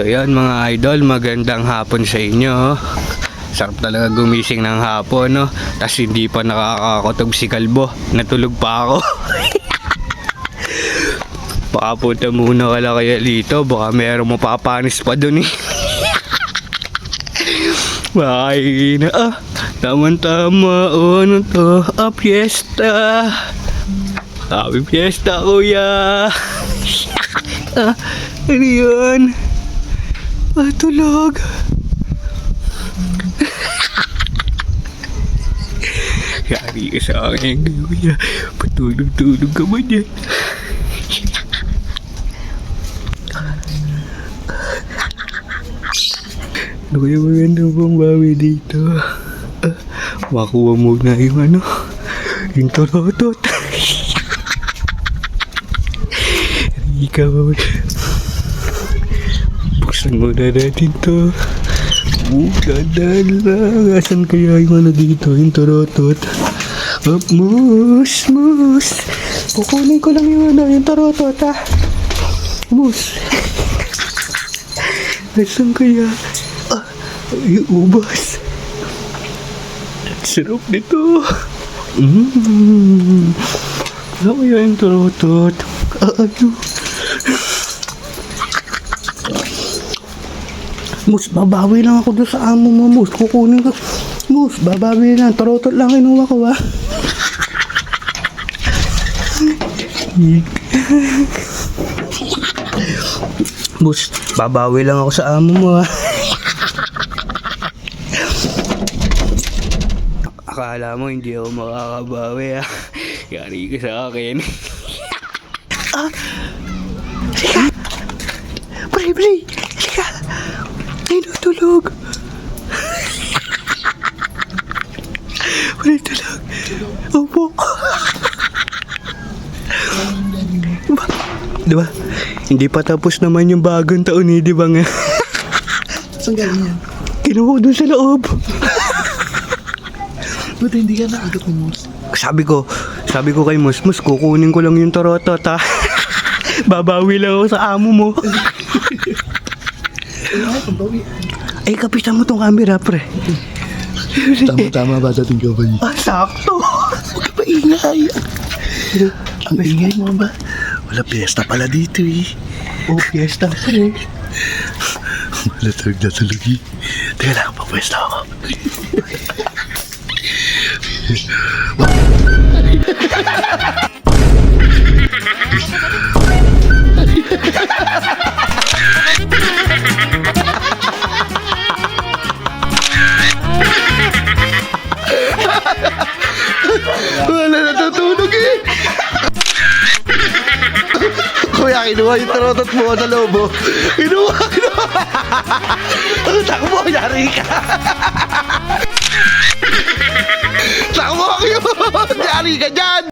So yan mga idol, magandang hapon sa inyo. Sarap talaga gumising ng hapon, no? Tapos hindi pa nakakakotog si Kalbo. Natulog pa ako. baka punta muna ka lang kaya dito. Baka meron mapapanis pa dun eh. Bye na ah. Tama-tama. O ano to? Ah, fiesta. Happy fiesta, kuya. ah, ano yun? Ah, tulog. Yari ka sa akin, kuya. Patulog-tulog ka ba dyan? Ano kaya maganda pang dito? Ah, makuha muna yung ano, yung torotot. Ikaw, buksan muna natin to. Dadan lang. Asan kaya yung ano dito, yung torotot? Up, mus, mus. Kukunin ko lang yung ano, yung torotot, ha? Mus. Asan kaya? Ah, yung ubas. Sarap nito. Mmm. Ano kaya yung torotot? Ah, ano? Mus, babawi lang ako doon sa amo mo, Mus. Kukunin ko. Mus, babawi lang. Torotot lang kinuha ko, ha? Mus, babawi lang ako sa amo mo, ha? Akala mo hindi ako makakabawi, ha? Yari ka sa akin. Sika! Pre, pre! Sika! Ay, natulog! Pre, tulog! Opo! Diba? Diba? Hindi pa tapos naman yung bagong taon eh, di ba nga? Saan galing yan? Kinuha dun sa loob. Ba't hindi ka naagat mo, Mos? Sabi ko, sabi ko kay Mus, Mus, kukunin ko lang yung torotot ha. Babawi lang ako sa amo mo. Ay, kapitan mo tong camera, pre. Tama-tama ba ka ba Ah, sakto. Huwag ka pa ingay. Ang ingay mo ba? Wala piyesta pala dito eh. Oh, fiesta, pre. Wala tulog na tulog eh. Teka lang, papwesta ako. Wala Kuya, kinuha yung tarotot mo sa lobo. Kinuha, kinuha. Takbo, yari ka. Takbo, yun. Yari ka dyan.